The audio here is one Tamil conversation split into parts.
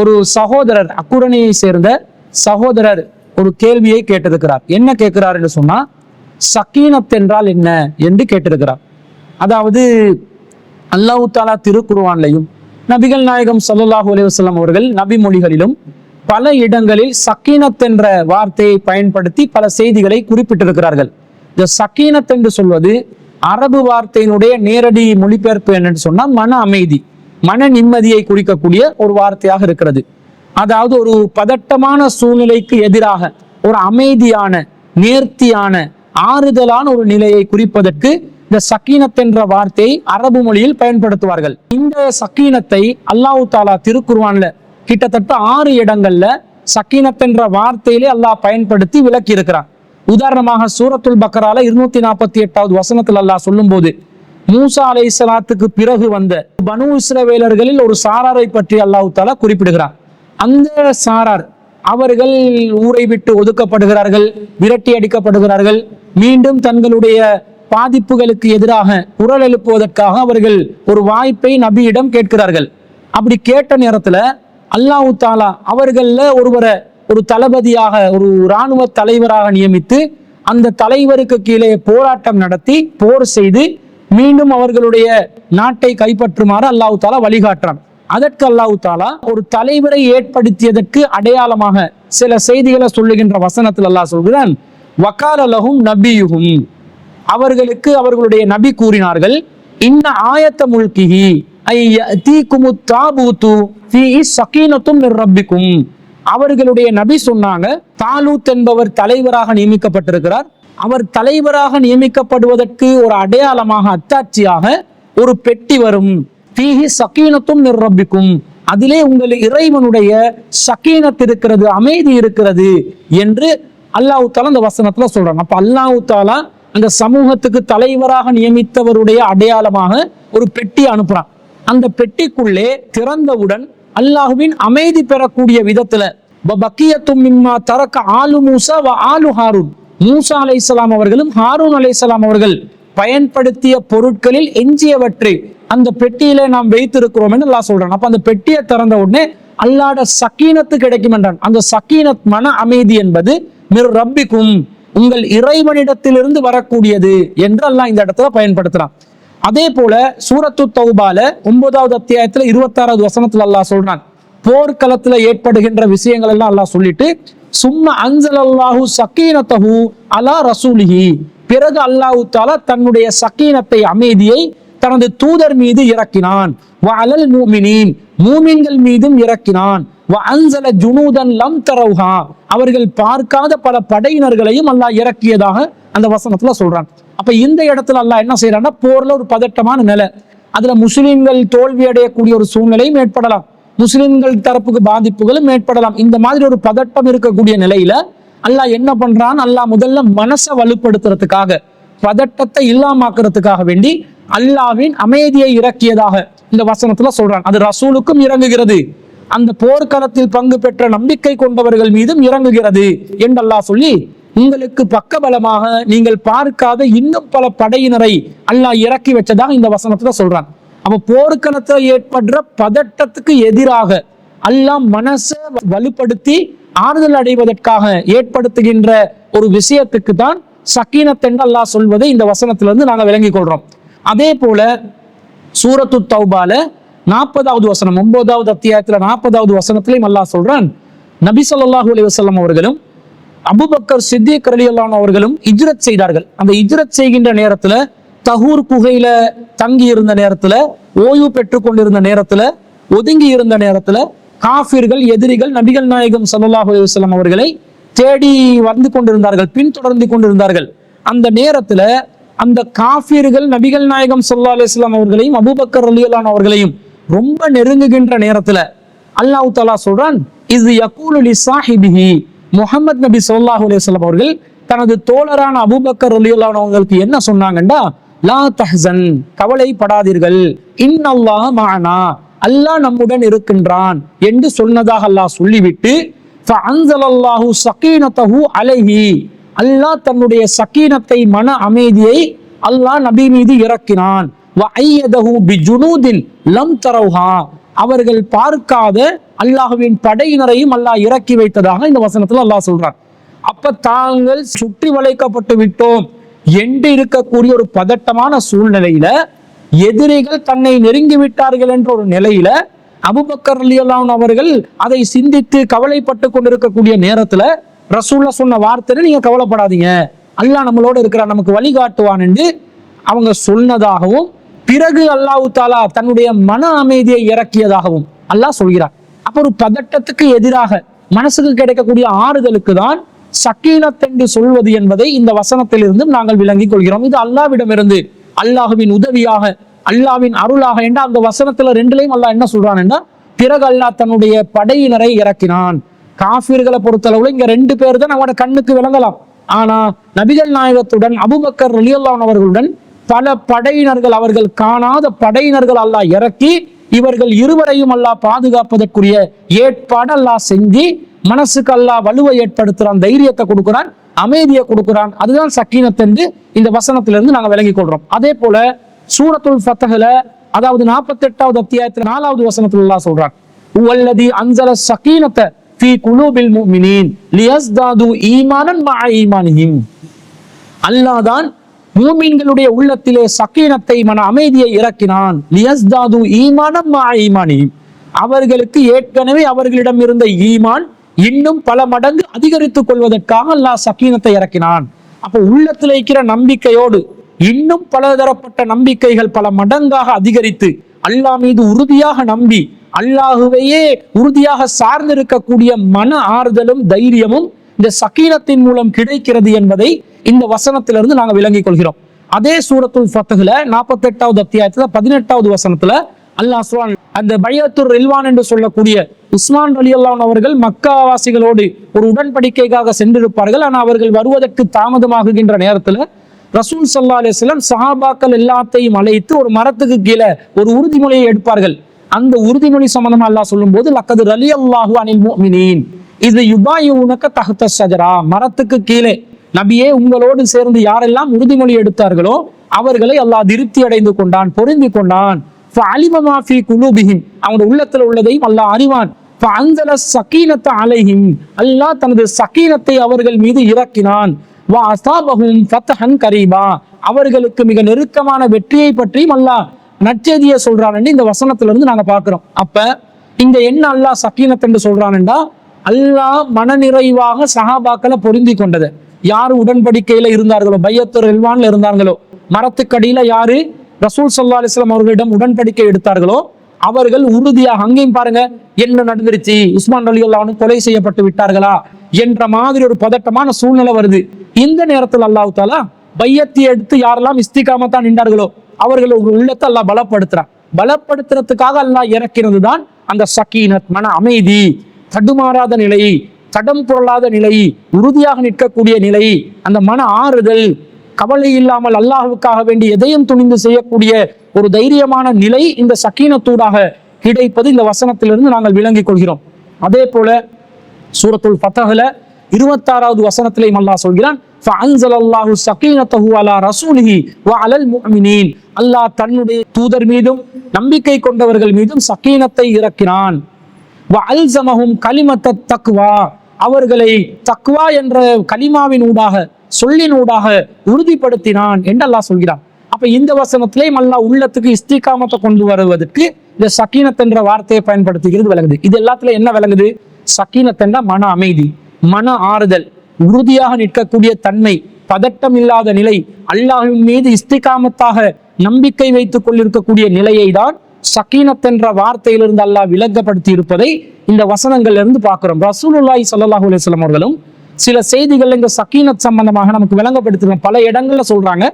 ஒரு சகோதரர் அக்குரணியை சேர்ந்த சகோதரர் ஒரு கேள்வியை கேட்டிருக்கிறார். என்ன கேட்கிறார் என்று சொன்னா சக்கீனத் என்றால் என்ன என்று கேட்டிருக்கிறார். அதாவது அல்லாஹு தாலா திருக்குருவான்லையும் நபிகள் நாயகம் ஸல்லல்லாஹு அலைஹி அவர்கள் நபி மொழிகளிலும் பல இடங்களில் சக்கீனத் என்ற வார்த்தையை பயன்படுத்தி பல செய்திகளை குறிப்பிட்டிருக்கிறார்கள். இந்த சக்கீனத் என்று சொல்வது அரபு வார்த்தையினுடைய நேரடி மொழிபெயர்ப்பு என்னன்னு சொன்னா மன அமைதி. மன நிம்மதியை குறிக்கக்கூடிய ஒரு வார்த்தையாக இருக்கிறது. அதாவது ஒரு பதட்டமான சூழ்நிலைக்கு எதிராக ஒரு அமைதியான நேர்த்தியான ஆறுதலான ஒரு நிலையை குறிப்பதற்கு இந்த சக்கீனத் என்ற வார்த்தையை அரபு மொழியில் பயன்படுத்துவார்கள். இந்த சக்கீனத்தை அல்லாஹு தாலா திருக்குருவான்ல கிட்டத்தட்ட ஆறு இடங்கள்ல சக்கீனத் என்ற வார்த்தையிலே அல்லாஹ் பயன்படுத்தி விளக்கி இருக்கிறான் உதாரணமாக சூரத்துல் பக்கரால இருநூத்தி நாற்பத்தி எட்டாவது வசனத்தில் அல்லாஹ் சொல்லும் போது மூசா அலை சலாத்துக்கு பிறகு வந்த பனு இஸ்ரவேலர்களில் ஒரு சாராரை பற்றி அல்லாஹு தாலா குறிப்பிடுகிறார். அந்த சாரார் அவர்கள் ஊரை விட்டு ஒதுக்கப்படுகிறார்கள் விரட்டி அடிக்கப்படுகிறார்கள். மீண்டும் தங்களுடைய பாதிப்புகளுக்கு எதிராக குரல் எழுப்புவதற்காக அவர்கள் ஒரு வாய்ப்பை நபியிடம் கேட்கிறார்கள். அப்படி கேட்ட நேரத்துல அல்லாஹு தாலா அவர்கள்ல ஒருவரை ஒரு தளபதியாக ஒரு இராணுவ தலைவராக நியமித்து அந்த தலைவருக்கு கீழே போராட்டம் நடத்தி போர் செய்து மீண்டும் அவர்களுடைய நாட்டை கைப்பற்றுமாறு அல்லாஹு தாலா வழிகாட்டுறான். அதற்கு அல்லாஹு தாலா ஒரு தலைவரை ஏற்படுத்தியதற்கு அடையாளமாக சில செய்திகளை சொல்லுகின்ற வசனத்தில் அல்லாஹ் சொல்கிறான் வக்கால நபியுகும் அவர்களுக்கு அவர்களுடைய நபி கூறினார்கள் இன்ன ஆயத்த முல்கிஹி சகீனத்தும் அவர்களுடைய நபி சொன்னாங்க தாலூத் என்பவர் தலைவராக நியமிக்கப்பட்டிருக்கிறார் அவர் தலைவராக நியமிக்கப்படுவதற்கு ஒரு அடையாளமாக அத்தாட்சியாக ஒரு பெட்டி வரும். தீஹி சக்கீனத்தும் நிரம்பிக்கும் அதிலே உங்கள் இறைவனுடைய சக்கீனத் இருக்கிறது அமைதி இருக்கிறது என்று அல்லாஹு தாலா அந்த வசனத்துல சொல்றாங்க அப்ப அல்லாஹு தாலா அந்த சமூகத்துக்கு தலைவராக நியமித்தவருடைய அடையாளமாக ஒரு பெட்டி அனுப்புறான். அந்த பெட்டிக்குள்ளே திறந்தவுடன் அல்லாஹுவின் அமைதி பெறக்கூடிய விதத்துல பக்கியத்தும் மிம்மா தரக்க ஆளு மூசா வ ஆலு ஹாரூன். மூசா அலைஹிஸ்ஸலாம் அவர்களும் ஹாரூன் அலைஹிஸ்ஸலாம் அவர்கள் பயன்படுத்திய பொருட்களில் எஞ்சியவற்றை அந்த பெட்டியிலே நாம் வைத்திருக்கிறோம் என்று அல்லாஹ் சொல்றான். அப்ப அந்த பெட்டியை திறந்த உடனே அல்லாட சக்கீனத்து கிடைக்கும் என்றான். அந்த சக்கீனத் மன அமைதி என்பது மிர் ரப்பிக்கும் உங்கள் இறைவனிடத்திலிருந்து வரக்கூடியது என்று அல்லாஹ் இந்த இடத்துல பயன்படுத்துறான். அதே போல சூரத்து தௌபால ஒன்பதாவது அத்தியாயத்துல இருபத்தாறாவது வசனத்துல அல்லாஹ் சொல்றான். போர்க்களத்துல ஏற்படுகின்ற விஷயங்கள் எல்லாம் அல்லாஹ் சொல்லிட்டு சும்மா அன்சல் அல்லாஹு சக்கீனத்தஹு அலா ரசூலிஹி. பிறகு அல்லாஹு தாலா தன்னுடைய சக்கீனத்தை அமைதியை தனது தூதர் மீது இறக்கினான். வ அலல் மூமினின் மூமின்கள் மீதும் இறக்கினான். வ அன்சல ஜுனூதன் லம் தரவுஹா அவர்கள் பார்க்காத பல படையினர்களையும் அல்லாஹ் இறக்கியதாக அந்த வசனத்துல சொல்றான். அப்ப இந்த இடத்துல அல்லாஹ் என்ன செய்யறான்னா போர்ல ஒரு பதட்டமான நிலை. அதுல முஸ்லிம்கள் தோல்வி அடையக்கூடிய ஒரு சூழ்நிலையும் ஏற்படலாம். முஸ்லிம்கள் தரப்புக்கு பாதிப்புகளும் ஏற்படலாம். இந்த மாதிரி ஒரு பதட்டம் இருக்கக்கூடிய நிலையில அல்லாஹ் என்ன பண்றான்? அல்லாஹ் முதல்ல மனசை வலுப்படுத்துறதுக்காக பதட்டத்தை இல்லாமாக்குறதுக்காக வேண்டி அல்லாவின் அமைதியை இறக்கியதாக இந்த வசனத்துல சொல்றான். அது ரசூலுக்கும் இறங்குகிறது. அந்த போர்க்களத்தில் பங்கு பெற்ற நம்பிக்கை கொண்டவர்கள் மீதும் இறங்குகிறது என்று அல்லாஹ் சொல்லி உங்களுக்கு பக்கபலமாக நீங்கள் பார்க்காத இன்னும் பல படையினரை அல்லாஹ் இறக்கி வச்சதாக இந்த வசனத்துல சொல்றான். அப்ப போர்க்களத்துல ஏற்படுற பதட்டத்துக்கு எதிராக அல்லாஹ் மனசை வலுப்படுத்தி ஆறுதல் அடைவதற்காக ஏற்படுத்துகின்ற ஒரு விஷயத்துக்கு தான் சக்கீனத் என்று அல்லாஹ் சொல்வதை இந்த வசனத்திலிருந்து நாங்கள் விளங்கிக் கொள்றோம். அதே போல சூரத்து தௌபால நாற்பதாவது வசனம் ஒன்பதாவது அத்தியாயத்துல நாற்பதாவது வசனத்திலையும் அல்லாஹ் சொல்றான். நபி சொல்லாஹு அலி வசல்லம் அவர்களும் அபுபக்கர் சித்திக் ரலியல்லாஹு அவர்களும் இஜ்ரத் செய்தார்கள். அந்த இஜ்ரத் செய்கின்ற நேரத்துல தகூர் குகையில தங்கி இருந்த நேரத்துல ஓய்வு பெற்றுக் கொண்டிருந்த நேரத்துல ஒதுங்கி இருந்த நேரத்துல காஃபிர்கள் எதிரிகள் நபிகள் நாயகம் சல்லாஹ் அலுவலம் அவர்களை தேடி வந்து கொண்டிருந்தார்கள் பின்தொடர்ந்து கொண்டிருந்தார்கள். அந்த நேரத்துல அந்த காஃபிர்கள் நபிகள் நாயகம் ஸல்லல்லாஹு அலுவலாம் அவர்களையும் அபூபக்கர் ரலியல்லாஹு அவர்களையும் ரொம்ப நெருங்குகின்ற நேரத்துல அல்லாஹ் தாலா சொல்றான் இது யகூல் அலி சாஹிபிஹி. முஹம்மது நபி ஸல்லல்லாஹு அலுவலாம் அவர்கள் தனது தோழரான அபூபக்கர் ரலியல்லாஹு அவர்களுக்கு என்ன சொன்னாங்கண்டா லா தஹன் கவலைப்படாதீர்கள். இன்னல்லாஹ் மானா. அல்லாஹ் நம்முடன் இருக்கின்றான் என்று சொன்னதாக அல்லாஹ் சொல்லிவிட்டு ஃபஅன்ஸலல்லாஹு சகீனத்தஹு அலைஹி. அல்லாஹ் தன்னுடைய சக்கீனத்தை மன அமைதியை அல்லாஹ் நபி மீது இறக்கினான். லம் தரவுஹா அவர்கள் பார்க்காத அல்லாஹ்வின் படையினரையும் அல்லாஹ் இறக்கி வைத்ததாக இந்த வசனத்தில் அல்லாஹ் சொல்றான். அப்ப தாங்கள் சுற்றி வளைக்கப்பட்டு விட்டோம். என்று இருக்கக்கூடிய ஒரு பதட்டமான சூழ்நிலையில எதிரிகள் தன்னை நெருங்கி விட்டார்கள் என்ற ஒரு நிலையில அபுபக்கர் அலியல்லான் அவர்கள் அதை சிந்தித்து கவலைப்பட்டு கொண்டிருக்கக்கூடிய நேரத்துல ரசூல்லா சொன்ன வார்த்தை நீங்க கவலைப்படாதீங்க. அல்லாஹ் நம்மளோட இருக்கிறார் நமக்கு வழிகாட்டுவான் என்று அவங்க சொன்னதாகவும் பிறகு அல்லாஹ் தாலா தன்னுடைய மன அமைதியை இறக்கியதாகவும் அல்லாஹ் சொல்கிறார் அப்ப ஒரு பதட்டத்துக்கு எதிராக மனசுக்கு கிடைக்கக்கூடிய ஆறுதலுக்கு தான் சக்கீனத் என்று சொல்வது என்பதை இந்த வசனத்திலிருந்து நாங்கள் விளங்கிக் கொள்கிறோம். இது அல்லாவிடமிருந்து அல்லாஹுவின் உதவியாக அல்லாவின் அருளாக என்ற அந்த வசனத்துல ரெண்டுலையும் அல்லாஹ் என்ன சொல்றான் பிறகு அல்லாஹ் தன்னுடைய படையினரை இறக்கினான். காஃபிர்களை பொறுத்தளவுல இங்க ரெண்டு பேர் தான் அவனோட கண்ணுக்கு விளங்கலாம். ஆனா நபிகள் நாயகத்துடன் அபுபக்கர் ரலியல்லான் அவர்களுடன் பல படையினர்கள் அவர்கள் காணாத படையினர்கள் அல்லாஹ் இறக்கி இவர்கள் இருவரையும் அல்லாஹ் பாதுகாப்பதற்குரிய ஏற்பாடு அல்லாஹ் செஞ்சு மனசுக்கு அல்லா வலுவை ஏற்படுத்துறான் தைரியத்தை கொடுக்குறான் அமைதியை கொடுக்குறான். அதுதான் சக்கீனத் என்று இந்த வசனத்திலிருந்து நாங்க விளங்கிக் கொள்றோம். அதே போல சூரத்துல் ஃபத்தகல அதாவது நாற்பத்தி எட்டாவது அத்தியாயத்துல நாலாவது வசனத்துல சொல்றான். உவல்லதி அன்சல சக்கீனத்தை ஃபீ குலூபில் முஃமினீன் லியஸ்தாது ஈமானன் மஅ ஈமானிஹிம். அல்லாஹ் தான் மூமின்களுடைய உள்ளத்திலே சக்கீனத்தை மன அமைதியை இறக்கினான். லியஸ்தாது ஈமானம் மா ஈமானியும் அவர்களுக்கு ஏற்கனவே அவர்களிடம் இருந்த ஈமான் இன்னும் பல மடங்கு அதிகரித்துக் கொள்வதற்காக அல்லாஹ் சக்கீனத்தை இறக்கினான். அப்போ உள்ளத்தில் இருக்கிற நம்பிக்கையோடு இன்னும் பலதரப்பட்ட நம்பிக்கைகள் பல மடங்காக அதிகரித்து அல்லாஹ் மீது உறுதியாக நம்பி அல்லாஹுவையே உறுதியாக சார்ந்திருக்கக்கூடிய மன ஆறுதலும் தைரியமும் இந்த சக்கீனத்தின் மூலம் கிடைக்கிறது என்பதை இந்த வசனத்திலிருந்து நாங்கள் விளங்கிக் கொள்கிறோம். அதே சூரத்துல் ஃபத்துஹ்ல நாற்பத்தி எட்டாவது அத்தியாயத்துல பதினெட்டாவது வசனத்துல அல்லாஹ் சொல்றான் அந்த பையத்துர் ரில்வான் என்று சொல்லக்கூடிய உஸ்மான் அலி அல்லான் அவர்கள் மக்காவாசிகளோடு ஒரு உடன்படிக்கைக்காக சென்றிருப்பார்கள். ஆனால் அவர்கள் வருவதற்கு தாமதமாகுகின்ற நேரத்தில் ரசூல் சல்லா அலிஸ்லாம் சஹாபாக்கள் எல்லாத்தையும் அழைத்து ஒரு மரத்துக்கு கீழே ஒரு உறுதிமொழியை எடுப்பார்கள். அந்த உறுதிமொழி சம்பந்தமா அல்லாஹ் சொல்லும்போது லக்கது ரலி அல்லாஹு அனில் முஃமினீன் இது யுபாயு உனக்க தகுத்த சஜரா மரத்துக்கு கீழே நபியே உங்களோடு சேர்ந்து யாரெல்லாம் உறுதிமொழி எடுத்தார்களோ அவர்களை அல்லாஹ் திருப்தி அடைந்து கொண்டான் பொருந்தி கொண்டான். அலிமமாஃபி குலூபிஹிம் அவனோட உள்ளத்துல உள்ளதையும் அல்லாஹ் அறிவான். அந்தல சக்கீனத்த அலைஹிம் அல்லாஹ் தனது சக்கீனத்தை அவர்கள் மீது இறக்கினான். வா அசாபகும் ஃபத்ஹன் கரீபா அவர்களுக்கு மிக நெருக்கமான வெற்றியை பற்றியும் அல்லாஹ் நற்செய்தியை சொல்றான் இந்த வசனத்துல இருந்து நாங்க பார்க்கிறோம். அப்ப இங்க என்ன அல்லாஹ் சக்கீனத் என்று சொல்றான்டா அல்லாஹ் மனநிறைவாக சஹாபாக்களை பொருந்தி கொண்டது. யார் உடன்படிக்கையில இருந்தார்களோ பையத்தூர் எல்வான்ல இருந்தார்களோ மரத்துக்கடியில யாரு? ரசூல் சல்லா அலிஸ்லாம் அவர்களிடம் உடன்படிக்கை எடுத்தார்களோ அவர்கள் உறுதியாக அங்கேயும் பாருங்க என்ன நடந்துருச்சு? உஸ்மான் அலி அல்லாவும் கொலை செய்யப்பட்டு விட்டார்களா? என்ற மாதிரி ஒரு பதட்டமான சூழ்நிலை வருது. இந்த நேரத்தில் அல்லாஹ் தாலா பையத்தை எடுத்து யாரெல்லாம் இஸ்திகாமத்தான் நின்றார்களோ அவர்கள் உங்கள் உள்ளத்தை அல்லாஹ் பலப்படுத்துறான். பலப்படுத்துறதுக்காக அல்லாஹ் இறக்கிறது தான் அந்த சக்கீனத் மன அமைதி தடுமாறாத நிலை தடம் பொருளாத நிலை உறுதியாக நிற்கக்கூடிய நிலை அந்த மன ஆறுதல் கவலை இல்லாமல் அல்லாஹுக்காக வேண்டி எதையும் துணிந்து செய்யக்கூடிய ஒரு தைரியமான நிலை இந்த சக்கீனத்தூடாக கிடைப்பது இந்த வசனத்திலிருந்து நாங்கள் விளங்கிக் கொள்கிறோம். அதே போல சூரத்துள் ஃபத்தகல இருபத்தாறாவது வசனத்திலையும் அல்லாஹ் சொல்கிறான் அல்லாஹ் தன்னுடைய தூதர் மீதும் நம்பிக்கை கொண்டவர்கள் மீதும் சக்கீனத்தை இறக்கினான். கலிமத்த தக்குவா அவர்களை தக்வா என்ற கலிமாவின் ஊடாக சொல்லின் ஊடாக உறுதிப்படுத்தினான் என்று அல்லாஹ் சொல்கிறான். அப்ப இந்த வசனத்திலேயும் அல்லா உள்ளத்துக்கு இஸ்திகாமத்தை கொண்டு வருவதற்கு இந்த சக்கீனத் என்ற வார்த்தையை பயன்படுத்துகிறது விளங்குது. இது எல்லாத்துல என்ன விளங்குது? சக்கீனத் என்ற மன அமைதி மன ஆறுதல் உறுதியாக நிற்கக்கூடிய தன்மை பதட்டம் இல்லாத நிலை அல்லாஹின் மீது இஸ்திகாமத்தாக நம்பிக்கை வைத்துக் கொண்டிருக்கக்கூடிய நிலையை தான் சக்கீனத் என்ற வார்த்தையிலிருந்து அல்லாஹ் விளங்கப்படுத்தி இருப்பதை இந்த வசனங்கள்ல இருந்து பார்க்கிறோம். ரசூலுல்லாஹி சல்லாஹூ அலிஸ்லாம் அவர்களும் சில செய்திகள் இந்த சக்கீனத் சம்பந்தமாக நமக்கு விளங்கப்படுத்திருக்காங்க பல இடங்கள்ல சொல்றாங்க.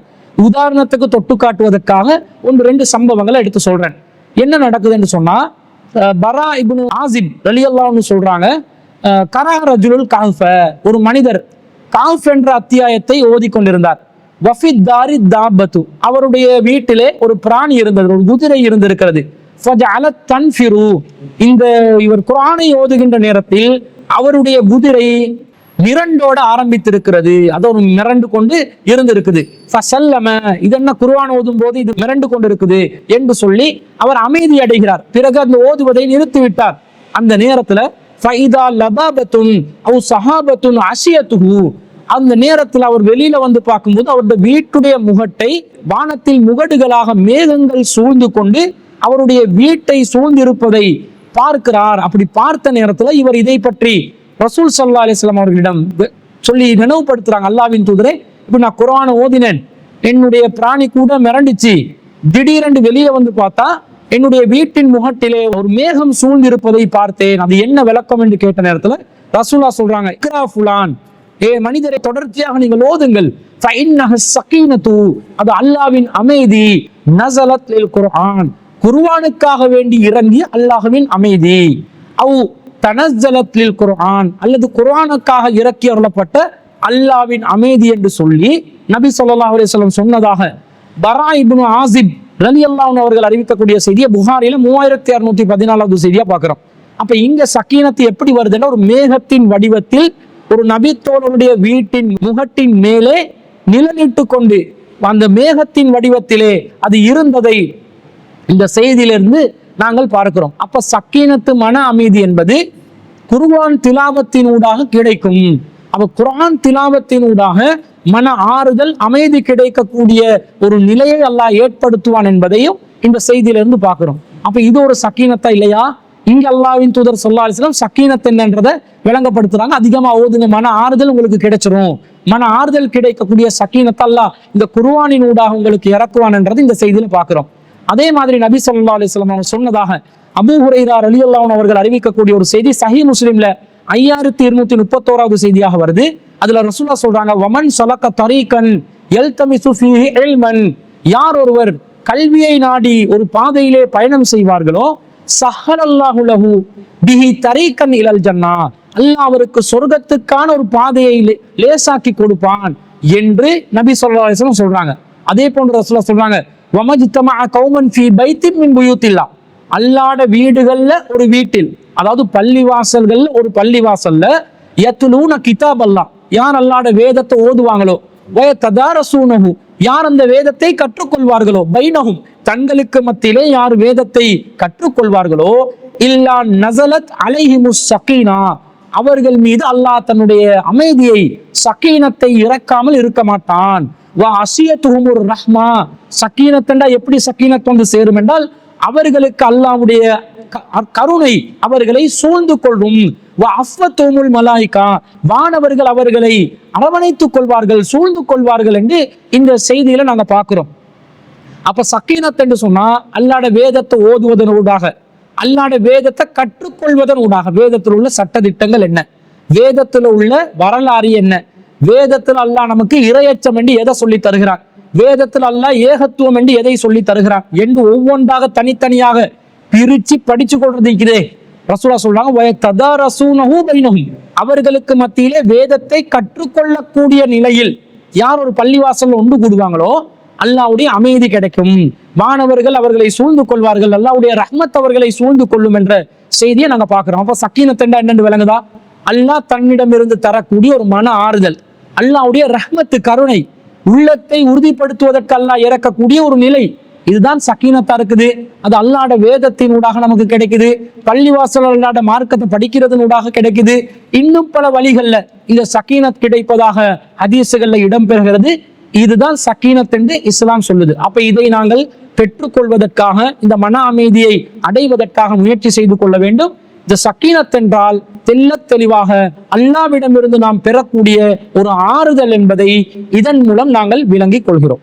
உதாரணத்துக்கு தொட்டு காட்டுவதற்காக ஒன்று ரெண்டு சம்பவங்களை எடுத்து சொல்றேன். என்ன நடக்குதுன்னு சொன்னா பரா இப்னு ஆசிம் ரலியல்லாஹு சொல்றாங்க கரா ரஜுலுல் காஃப ஒரு மனிதர் காஃப் என்ற அத்தியாயத்தை ஓதிக்கொண்டிருந்தார். கொண்டிருந்தார் வஃபித்தாரி தாபத்து. அவருடைய வீட்டிலே ஒரு பிராணி இருந்தது ஒரு குதிரை இருந்திருக்கிறது. தன்ஃபிரு. இந்த இவர் குரானை ஓதுகின்ற நேரத்தில் அவருடைய குதிரை மிரண்டோட ஆரம்பித்திருக்கிறது. அது ஒரு மிரண்டு கொண்டு இருந்திருக்குது. ஃபசல்லம இது என்ன குர்ஆன் ஓதும் போது இது மிரண்டு கொண்டு இருக்குது என்று சொல்லி அவர் அமைதி அடைகிறார். பிறகு அந்த ஓதுவதை நிறுத்திவிட்டார். அந்த நேரத்துல ஃபைதா லபாபத்துன் அவு சஹாபத்துன் அசியத்துஹு. அந்த நேரத்தில் அவர் வெளியில வந்து பார்க்கும்போது அவருடைய வீட்டுடைய முகட்டை வானத்தில் முகடுகளாக மேகங்கள் சூழ்ந்து கொண்டு அவருடைய வீட்டை சூழ்ந்திருப்பதை பார்க்கிறார். அப்படி பார்த்த நேரத்தில் இவர் இதை பற்றி ரசூல் சல்லா அலிஸ்லாம் அவர்களிடம் சொல்லி நினைவுபடுத்துறாங்க. அல்லாவின் தூதரே இப்ப நான் குரானை ஓதினேன். என்னுடைய பிராணி கூட மிரண்டுச்சு. திடீரென்று வெளியே வந்து பார்த்தா என்னுடைய வீட்டின் முகட்டிலே ஒரு மேகம் சூழ்ந்திருப்பதை பார்த்தேன். அது என்ன விளக்கம் என்று கேட்ட நேரத்துல ரசூலா சொல்றாங்க இக்ரா ஃபுலான். ஏ மனிதரை தொடர்ச்சியாக நீங்கள் ஓதுங்கள். அது அல்லாவின் அமைதி. நசலத் குர்ஆன். குர்வானுக்காக வேண்டி இறங்கிய அல்லாஹுவின் அமைதி. அவு தனஸ்ஸலத் லில் குர்ஆன். அல்லது குர்ஆனுக்காக இறக்கி அருளப்பட்ட அல்லாவின் அமைதி என்று சொல்லி நபி ஸல்லல்லாஹு அலைஹி சொன்னதாக பரா இப்னு ஆசிப் ரலியல்லாஹு அன்ஹு அவர்கள் அறிவிக்கக்கூடிய செய்தியை புகாரில மூவாயிரத்தி அறுநூத்தி பதினாலாவது செய்தியா பார்க்கிறோம். அப்ப இங்க சக்கீனத்து எப்படி வருதுன்னா ஒரு மேகத்தின் வடிவத்தில் ஒரு நபித்தோழனுடைய வீட்டின் முகட்டின் மேலே நிழலிட்டு கொண்டு அந்த மேகத்தின் வடிவத்திலே அது இருந்ததை இந்த செய்தியிலிருந்து நாங்கள் பார்க்கிறோம். அப்ப சக்கீனத்து மன அமைதி என்பது குர்வான் திலாபத்தினூடாக கிடைக்கும். அப்ப குரான் திலாபத்தினூடாக மன ஆறுதல் அமைதி கிடைக்கக்கூடிய ஒரு நிலையை அல்லாஹ் ஏற்படுத்துவான் என்பதையும் இந்த செய்தியிலிருந்து பார்க்கிறோம். அப்ப இது ஒரு சக்கீனத்தா இல்லையா? இங்க அல்லாவின் தூதர் சொல்லா அலிஸ்லாம் சக்கீனத் என்னன்றதை விளங்கப்படுத்துறாங்க. அதிகமா ஓதுங்க மன ஆறுதல் உங்களுக்கு கிடைச்சிரும். மன ஆறுதல் கிடைக்கக்கூடிய சக்கீனத்தை அல்லாஹ் இந்த குருவானின் ஊடாக உங்களுக்கு இறக்குவான்ன்றது இந்த செய்தியில பாக்குறோம் அதே மாதிரி நபி சொல்லா அலிஸ்லாம் அவங்க சொன்னதாக அபு ஹுரைரா அலி அல்லாவன் அவர்கள் அறிவிக்கக்கூடிய ஒரு செய்தி சஹி முஸ்லீம்ல ஐயாயிரத்தி இருநூத்தி முப்பத்தோராவது செய்தியாக வருது. அதுல ரசூலா சொல்றாங்க வமன் சலக்க தரீகன் எல்தமிசு தமிசு எல்மன் யார் ஒருவர் கல்வியை நாடி ஒரு பாதையிலே பயணம் செய்வார்களோ சஹரல்லாஹுலஹு பிஹி தரீக்கன் இலல் ஜன்னா. அல்லாஹ் அவருக்கு சொர்க்கத்துக்கான ஒரு பாதையை லே- லேசாக்கி கொடுப்பான் என்று நபி ஸல்லல்லாஹு சொல்றாங்க. அதே போன்று ரசூலா சொல்றாங்க வமஜித்தமா கௌமன் ஃபி பைத்தின் மின் புயூத்தில்லா. அல்லாட வீடுகள்ல ஒரு வீட்டில் அதாவது பள்ளிவாசல்கள்ல ஒரு பள்ளிவாசல்ல எத்துலூன கிதாப் அல்லாஹ் யார் அல்லாட வேதத்தை ஓதுவாங்களோ வய ததாரசூனஹு யார் அந்த வேதத்தை கற்றுக்கொள்வார்களோ? பைனகும் தங்களுக்கு மத்தியிலே யார் வேதத்தை கற்றுக்கொள்வார்களோ? இல்லா நசலத் அலைஹிமு சகீனா. அவர்கள் மீது அல்லாஹ் தன்னுடைய அமைதியை சக்கீனத்தை இறக்காமல் இருக்க மாட்டான். வா அசிய ஒரு ரஹ்மா. சக்கீனத்தண்டா எப்படி சக்கீனத் வந்து சேரும் என்றால் அவர்களுக்கு அல்லாவுடைய க- கருணை அவர்களை சூழ்ந்து கொள்ளும். வா மலாய்கா வானவர்கள் அவர்களை அரவணைத்துக் கொள்வார்கள் சூழ்ந்து கொள்வார்கள் என்று இந்த செய்தியில நாங்க பார்க்கிறோம் அப்ப சக்கீனத் என்று சொன்னா அல்லாட வேதத்தை ஓதுவதன் ஊடாக அல்லாட வேதத்தை கற்றுக்கொள்வதன் ஊடாக வேதத்தில் உள்ள சட்டதிட்டங்கள் என்ன? வேதத்தில் உள்ள வரலாறு என்ன? வேதத்தில் அல்லாஹ் நமக்கு இரையச்சம் என்று எதை சொல்லி தருகிறான்? வேதத்தில் அல்ல ஏகத்துவம் என்று எதை சொல்லி தருகிறான்? என்று ஒவ்வொன்றாக தனித்தனியாக பிரிச்சு படிச்சு கொண்டிருக்கிறே ரசூலா சொல்றாங்க அவர்களுக்கு மத்தியிலே வேதத்தை கற்றுக்கொள்ளக்கூடிய நிலையில் யார் ஒரு பள்ளிவாசல் ஒன்று கூடுவாங்களோ அல்லாவுடைய அமைதி கிடைக்கும். மாணவர்கள் அவர்களை சூழ்ந்து கொள்வார்கள். அல்லாவுடைய ரஹ்மத் அவர்களை சூழ்ந்து கொள்ளும் என்ற செய்தியை நாங்க பாக்குறோம் அப்ப சக்கீனத்தண்டா என்னென்று விளங்குதா? அல்லாஹ் தன்னிடமிருந்து தரக்கூடிய ஒரு மன ஆறுதல். அல்லாவுடைய ரஹ்மத்து கருணை உள்ளத்தை உறுதிப்படுத்துவதற்கு அல்லாஹ் இறக்கக்கூடிய ஒரு நிலை. இதுதான் சக்கீனத்தா இருக்குது. அது அல்லாட வேதத்தின் ஊடாக நமக்கு கிடைக்குது. பள்ளிவாசல் அல்லாட மார்க்கத்தை படிக்கிறதன் ஊடாக கிடைக்குது. இன்னும் பல வழிகள்ல இந்த சக்கீனத் கிடைப்பதாக ஹதீசுகள்ல இடம்பெறுகிறது. இதுதான் சக்கீனத் என்று இஸ்லாம் சொல்லுது. அப்ப இதை நாங்கள் பெற்றுக்கொள்வதற்காக இந்த மன அமைதியை அடைவதற்காக முயற்சி செய்து கொள்ள வேண்டும். இந்த சக்கீனத் என்றால் தெள்ளத் தெளிவாக அல்லாவிடமிருந்து நாம் பெறக்கூடிய ஒரு ஆறுதல் என்பதை இதன் மூலம் நாங்கள் விளங்கிக் கொள்கிறோம்.